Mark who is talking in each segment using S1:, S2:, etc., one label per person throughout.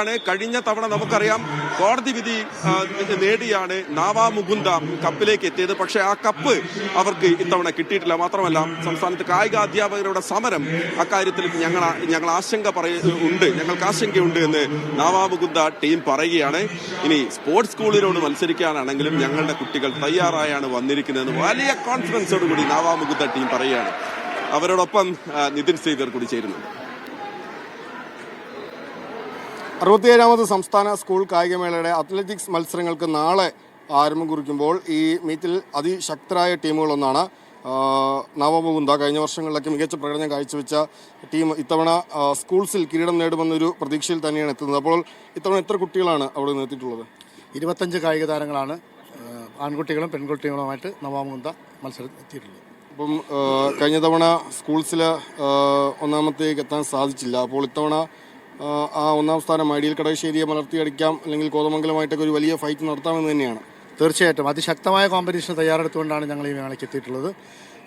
S1: ആണ് കഴിഞ്ഞ തവണ നമുക്കറിയാം കോടതി വിധി നേടിയാണ് നാവാ മുകുന്ദ കപ്പിലേക്ക് എത്തിയത്. പക്ഷേ ആ കപ്പ് അവർക്ക് ഇത്തവണ കിട്ടിയിട്ടില്ല. മാത്രമല്ല സംസ്ഥാനത്ത് കായിക അധ്യാപകരുടെ സമരം അക്കാര്യത്തിൽ ഞങ്ങൾ ഞങ്ങൾ ആശങ്ക പറയ ഉണ്ട്. ഞങ്ങൾക്ക് ആശങ്കയുണ്ട് എന്ന് നാവാ മുകുന്ദ ടീം പറയുകയാണ്. ഇനി സ്പോർട്സ് സ്കൂളിനോട് മത്സരിക്കാനാണെങ്കിലും ഞങ്ങളുടെ കുട്ടികൾ തയ്യാറായാണ് വന്നിരിക്കുന്നതെന്ന് വലിയ കോൺഫിഡൻസോടുകൂടി നാവാ മുകുന്ദ ടീം പറയുകയാണ്. അവരോടൊപ്പം നിതിൻ ശ്രീധർ കൂടി ചേരുന്നുണ്ട്.
S2: അറുപത്തിയേഴാമത് സംസ്ഥാന സ്കൂൾ കായികമേളയുടെ അത്ലറ്റിക്സ് മത്സരങ്ങൾക്ക് നാളെ ആരംഭം കുറിക്കുമ്പോൾ ഈ മീറ്റിൽ അതിശക്തരായ ടീമുകളൊന്നാണ് നവമുകുന്ദ കഴിഞ്ഞ വർഷങ്ങളിലൊക്കെ മികച്ച പ്രകടനം കാഴ്ചവെച്ച ടീം ഇത്തവണ സ്കൂൾസിൽ കിരീടം നേടുമെന്നൊരു പ്രതീക്ഷയിൽ തന്നെയാണ് എത്തുന്നത്. അപ്പോൾ ഇത്തവണ എത്ര കുട്ടികളാണ് അവിടെ നിർത്തിയിട്ടുള്ളത്?
S3: ഇരുപത്തഞ്ച് കായിക താരങ്ങളാണ് ആൺകുട്ടികളും പെൺകുട്ടികളുമായിട്ട് നവാമുകുന്ദ മത്സരം എത്തിയിട്ടുള്ളത്.
S2: അപ്പം കഴിഞ്ഞ തവണ സ്കൂൾസിൽ ഒന്നാമത്തേക്ക് എത്താൻ സാധിച്ചില്ല. അപ്പോൾ ഇത്തവണ ആ, ഒന്നാം സ്ഥാനം അടിയിൽ കടകശ്ശേരിയെ മലർത്തിയടിക്കാം അല്ലെങ്കിൽ കോതമംഗലമായിട്ടൊക്കെ ഒരു വലിയ ഫൈറ്റ് നടത്താമെന്ന് തന്നെയാണ്.
S3: തീർച്ചയായിട്ടും. അതിശക്തമായ കോമ്പറ്റീഷൻ തയ്യാറെടുത്തുകൊണ്ടാണ് ഞങ്ങൾ ഈ മേളയ്ക്ക് എത്തിയിട്ടുള്ളത്.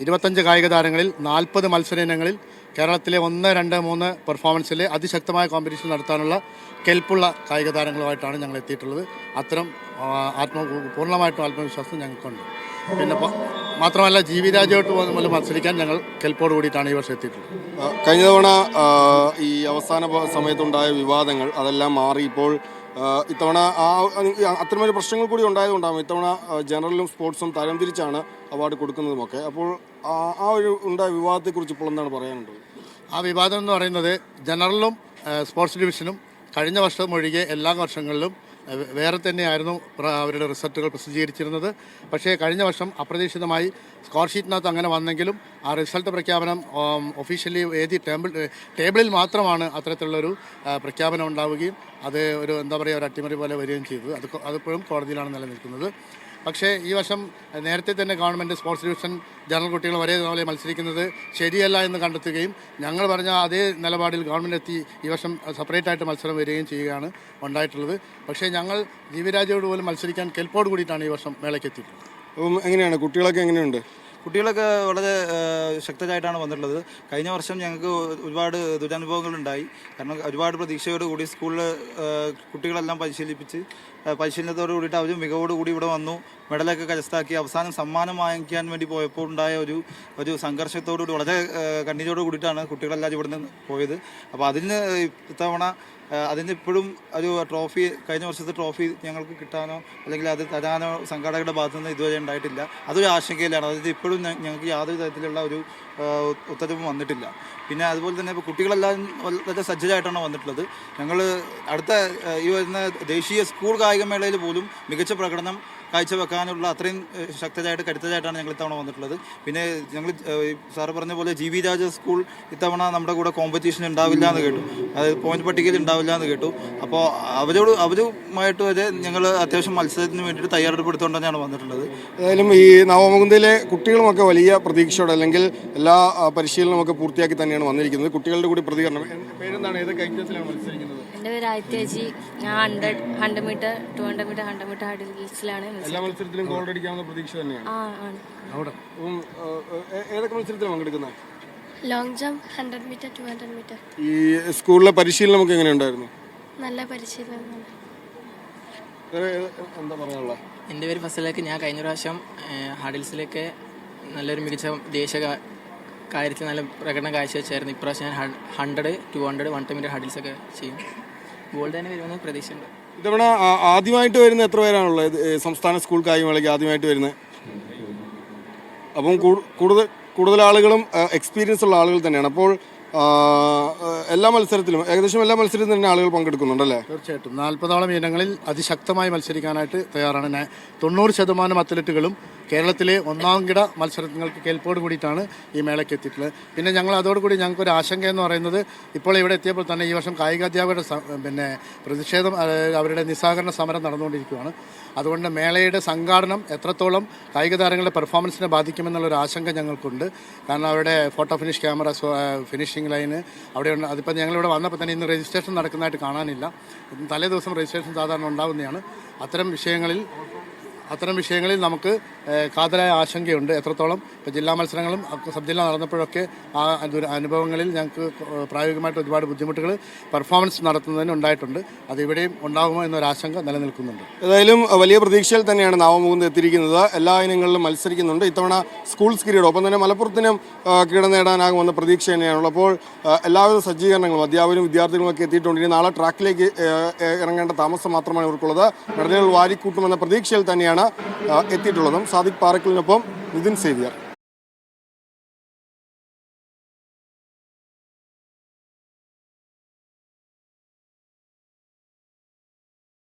S3: ഇരുപത്തഞ്ച് കായിക താരങ്ങളിൽ നാൽപ്പത് മത്സര ഇനങ്ങളിൽ കേരളത്തിലെ ഒന്ന് രണ്ട് മൂന്ന് പെർഫോമൻസിലെ അതിശക്തമായ കോമ്പറ്റീഷൻ നടത്താനുള്ള കെൽപ്പുള്ള കായിക താരങ്ങളുമായിട്ടാണ് ഞങ്ങൾ എത്തിയിട്ടുള്ളത്. അത്തരം ആത്മ പൂർണമായിട്ടും ആത്മവിശ്വാസം ഞങ്ങൾക്കുണ്ട്. പിന്നെ മാത്രമല്ല ജി വി രാജയോട്ട് പോലും മത്സരിക്കാൻ ഞങ്ങൾ കെൽപ്പോട് കൂടിയിട്ടാണ് ഈ വർഷം എത്തിയിട്ടുള്ളത്.
S2: കഴിഞ്ഞ തവണ ഈ അവസാന സമയത്തുണ്ടായ വിവാദങ്ങൾ അതെല്ലാം മാറി ഇപ്പോൾ ഇത്തവണ ആ അത്തരമൊരു പ്രശ്നങ്ങൾ കൂടി ഉണ്ടായതുകൊണ്ടാകും ഇത്തവണ ജനറലും സ്പോർട്സും തരംതിരിച്ചാണ് അവാർഡ് കൊടുക്കുന്നതുമൊക്കെ. അപ്പോൾ ആ ഒരു ഉണ്ടായ വിവാദത്തെക്കുറിച്ച് ഇപ്പോൾ എന്താണ് പറയാനുള്ളത്?
S3: ആ വിവാദം എന്ന് പറയുന്നത് ജനറലും സ്പോർട്സ് ഡിവിഷനും കഴിഞ്ഞ വർഷം ഒഴികെ എല്ലാ വർഷങ്ങളിലും വേറെ തന്നെയായിരുന്നു അവരുടെ റിസൾട്ടുകൾ പ്രസിദ്ധീകരിച്ചിരുന്നത്. പക്ഷേ കഴിഞ്ഞ വർഷം അപ്രതീക്ഷിതമായി സ്കോർ ഷീറ്റിനകത്ത് അങ്ങനെ വന്നെങ്കിലും ആ റിസൾട്ട് പ്രഖ്യാപനം ഒഫീഷ്യലി ഏതി ടേബിൾ ടേബിളിൽ മാത്രമാണ് അത്തരത്തിലുള്ളൊരു പ്രഖ്യാപനം ഉണ്ടാവുകയും അത് ഒരു എന്താ പറയുക ഒരു അട്ടിമറി പോലെ വരികയും ചെയ്തത്. അത് അതിപ്പോഴും കോടതിയിലാണ് നിലനിൽക്കുന്നത്. പക്ഷേ ഈ വർഷം നേരത്തെ തന്നെ ഗവൺമെന്റ് സ്പോർട്സ് ഡിവിഷൻ ജനറൽ കുട്ടികൾ ഒരേപോലെ മത്സരിക്കുന്നത് ശരിയല്ല എന്ന് കണ്ടെത്തുകയും ഞങ്ങൾ പറഞ്ഞ അതേ നിലപാടിൽ ഗവൺമെന്റ് എത്തി ഈ വർഷം സെപ്പറേറ്റ് ആയിട്ട് മത്സരം വരികയും ചെയ്യുകയാണ് ഉണ്ടായിട്ടുള്ളത്. പക്ഷേ ഞങ്ങൾ ജീവിരാജയോട് പോലും മത്സരിക്കാൻ കെൽപ്പോട് കൂടിയിട്ടാണ് ഈ വർഷം മേളയ്ക്ക് എത്തിയിട്ടുള്ളത്.
S2: എങ്ങനെയാണ്? കുട്ടികളൊക്കെ എങ്ങനെയുണ്ട്?
S4: കുട്ടികളൊക്കെ വളരെ ശക്തരായിട്ടാണ് വന്നിട്ടുള്ളത്. കഴിഞ്ഞ വർഷം ഞങ്ങൾക്ക് ഒരുപാട് ദുരനുഭവങ്ങളുണ്ടായി. കാരണം ഒരുപാട് പ്രതീക്ഷയോട് കൂടി സ്കൂളിൽ കുട്ടികളെല്ലാം പരിശീലിപ്പിച്ച് പരിശീലനത്തോട് കൂടിയിട്ട് അവർ മികവോട് കൂടി ഇവിടെ വന്നു. മെഡലൊക്കെ കരസ്ഥാക്കി അവസാനം സമ്മാനം വാങ്ങിക്കാൻ വേണ്ടി പോയപ്പോൾ ഉണ്ടായ ഒരു ഒരു സംഘർഷത്തോടു കൂടി വളരെ കണ്ണീരോട് കൂടിയിട്ടാണ് കുട്ടികളെല്ലാം ഇവിടുന്ന് പോയത്. അപ്പോൾ അതിന് ഇത്തവണ അതിന് ഇപ്പോഴും ഒരു ട്രോഫി കഴിഞ്ഞ വർഷത്തെ ട്രോഫി ഞങ്ങൾക്ക് കിട്ടാനോ അല്ലെങ്കിൽ അത് തരാനോ സംഘാടകരുടെ ഭാഗത്തു നിന്ന് ഇതുവരെ ഉണ്ടായിട്ടില്ല. അതൊരു ആശങ്കയിലാണ്. അതായത് ഇപ്പോഴും ഞങ്ങൾക്ക് യാതൊരു തരത്തിലുള്ള ഒരു ഉത്തരവും വന്നിട്ടില്ല. പിന്നെ അതുപോലെ തന്നെ ഇപ്പോൾ കുട്ടികളെല്ലാം വളരെ സജ്ജരായിട്ടാണ് വന്നിട്ടുള്ളത്. ഞങ്ങൾ അടുത്ത ഈ വരുന്ന ദേശീയ സ്കൂൾ കായികമേളയിൽ പോലും മികച്ച പ്രകടനം കാഴ്ചവെക്കാനുള്ള അത്രയും ശക്തരായിട്ട് കരുത്തരായിട്ടാണ് ഞങ്ങൾ ഇത്തവണ വന്നിട്ടുള്ളത്. പിന്നെ ഞങ്ങൾ സാറ് പറഞ്ഞ പോലെ ജി വി രാജ സ്കൂൾ ഇത്തവണ നമ്മുടെ കൂടെ കോമ്പറ്റീഷൻ ഉണ്ടാവില്ല എന്ന് കേട്ടു. അത് പോയിന്റ് പട്ടികയിൽ ഉണ്ടാവില്ല എന്ന് കേട്ടു. അപ്പോൾ അവരോട് അവരുമായിട്ട് വരെ ഞങ്ങൾ അത്യാവശ്യം മത്സരത്തിന് വേണ്ടിയിട്ട് തന്നെയാണ് വന്നിട്ടുള്ളത്.
S2: ഏതായാലും ഈ നവമുകുന്ദയിലെ കുട്ടികളുമൊക്കെ വലിയ പ്രതീക്ഷയോടെ അല്ലെങ്കിൽ എല്ലാ പരിശീലനമൊക്കെ പൂർത്തിയാക്കി തന്നെയാണ് വന്നിരിക്കുന്നത്. കുട്ടികളുടെ കൂടി പ്രതികരണം. എന്റെ പേരെന്താണ്? ഏതൊക്കെ ഐറ്റത്തിലാണ് മത്സരിക്കുന്നത്?
S5: എന്റെ പേര് ആദിത്യേജി ഞാൻ hundred hundred metre two hundred metre hundred metre ഹഡിൽസിലാണ്
S2: എല്ലാ മത്സരത്തിലും ഗോൾ അടിക്കാവുന്ന പ്രതീക്ഷ തന്നെയാണ്. അപ്പം ഏ- ഏതൊക്കെ മത്സരത്തിലാണ് പങ്കെടുക്കുന്നത്?
S6: Long jump hundred metre two hundred metre
S2: ഈ സ്കൂളിലെ പരിശീലനം ഒക്കെ എങ്ങനെ ഉണ്ടായിരുന്നു?
S6: നല്ല പരിശീലനം.
S2: വേറെ ഏത്- എന്താ പറയാനുള്ള?
S7: എന്റെ പേര് ഫസലേക്ക്. ഞാൻ കഴിഞ്ഞ പ്രാവശ്യം ഏഹ്, ഹഡിൽസിലേക്ക് നല്ലൊരു മികച്ച ദേശീയ കാ- കാര്യത്തിൽ നല്ല പ്രകടനം കാഴ്ചവെച്ചായിരുന്നു. ഇപ്രാവശ്യം ഞാൻ hundred two hundred one metre ഹഡിൽസൊക്കെ ചെയ്യും. ഗോൾഡ് തന്നെ വരുമെന്ന് പ്രതീക്ഷയുണ്ട്.
S2: ഇത്തവണ ആ- ആദ്യമായിട്ട് വരുന്ന എത്ര പേരാണുള്ളത്? സംസ്ഥാന സ്കൂൾ കായികമേളയ്ക്ക് ആദ്യമായിട്ട് വരുന്നത്? അപ്പം കൂടുതൽ കൂടുതൽ ആളുകളും എക്സ്പീരിയൻസ് ഉള്ള ആളുകൾ തന്നെയാണ്. അപ്പോൾ എല്ലാ മത്സരത്തിലും ഏകദേശം എല്ലാ മത്സരത്തിലും തന്നെ ആളുകൾ പങ്കെടുക്കുന്നുണ്ടല്ലേ?
S3: തീർച്ചയായിട്ടും. നാൽപ്പതോളം ഇനങ്ങളിൽ അതിശക്തമായി മത്സരിക്കാനായിട്ട് തയ്യാറാണ്. തൊണ്ണൂറ് ശതമാനം അത്ലറ്റുകളും കേരളത്തിലെ ഒന്നാം കിട മത്സരങ്ങൾക്ക് കേൾപ്പോട് കൂടിയിട്ടാണ് ഈ മേളയ്ക്ക് എത്തിയിട്ടുള്ളത്. പിന്നെ ഞങ്ങൾ അതോടുകൂടി ഞങ്ങൾക്ക് ഒരു ആശങ്ക എന്ന് പറയുന്നത് ഇപ്പോൾ ഇവിടെ എത്തിയപ്പോൾ തന്നെ ഈ വർഷം കായിക അധ്യാപകരുടെ പിന്നെ പ്രതിഷേധം അവരുടെ നിസ്സഹകരണ സമരം നടന്നുകൊണ്ടിരിക്കുകയാണ്. അതുകൊണ്ട് മേളയുടെ സംഘാടനം എത്രത്തോളം കായിക താരങ്ങളുടെ പെർഫോമൻസിനെ ബാധിക്കുമെന്നുള്ളൊരു ആശങ്ക ഞങ്ങൾക്കുണ്ട്. കാരണം അവരുടെ photo finish camera finishing line അവിടെ ഉണ്ട്. അതിപ്പോൾ ഞങ്ങളിവിടെ വന്നപ്പോൾ തന്നെ ഇന്ന് രജിസ്ട്രേഷൻ നടക്കുന്നതായിട്ട് കാണാനില്ല. തലേ ദിവസം രജിസ്ട്രേഷൻ സാധാരണ ഉണ്ടാകുന്നതാണ് അത്തരം വിഷയങ്ങളിൽ അത്തരം വിഷയങ്ങളിൽ നമുക്ക് കാതലായ ആശങ്കയുണ്ട്. എത്രത്തോളം ഇപ്പോൾ ജില്ലാ മത്സരങ്ങളും സബ് ജില്ല നടന്നപ്പോഴൊക്കെ ആ അനുഭവങ്ങളിൽ ഞങ്ങൾക്ക് പ്രായോഗികമായിട്ട് ഒരുപാട് ബുദ്ധിമുട്ടുകൾ പെർഫോമൻസ് നടത്തുന്നതിന് ഉണ്ടായിട്ടുണ്ട്. അത് ഇവിടെയും ഉണ്ടാകുമോ എന്നൊരാശങ്ക നിലനിൽക്കുന്നുണ്ട്.
S2: ഏതായാലും വലിയ പ്രതീക്ഷയിൽ തന്നെയാണ് നാവമുകുന്ദ എത്തിയിരിക്കുന്നത്. എല്ലാ ഇനങ്ങളിലും മത്സരിക്കുന്നുണ്ട്. ഇത്തവണ സ്കൂൾസ് കിരീടം ഒപ്പം തന്നെ മലപ്പുറത്തിനും കിരീടം നേടാനാകുമെന്ന പ്രതീക്ഷ തന്നെയാണുള്ളത് അപ്പോൾ എല്ലാവിധ സജ്ജീകരണങ്ങളും അധ്യാപകരും വിദ്യാർത്ഥികളും ഒക്കെ എത്തിയിട്ടുണ്ട്. ഇനി നാളെ ട്രാക്കിലേക്ക് ഇറങ്ങേണ്ട താമസം മാത്രമാണ് ഇവർക്കുള്ളത്. മെഡലുകൾ വാരിക്കൂട്ടുമെന്ന പ്രതീക്ഷയിൽ തന്നെയാണ് എത്തിയിട്ടുള്ളതും സാദിഖ് പാറക്കലിനൊപ്പം നിതിൻ സേവിയർ.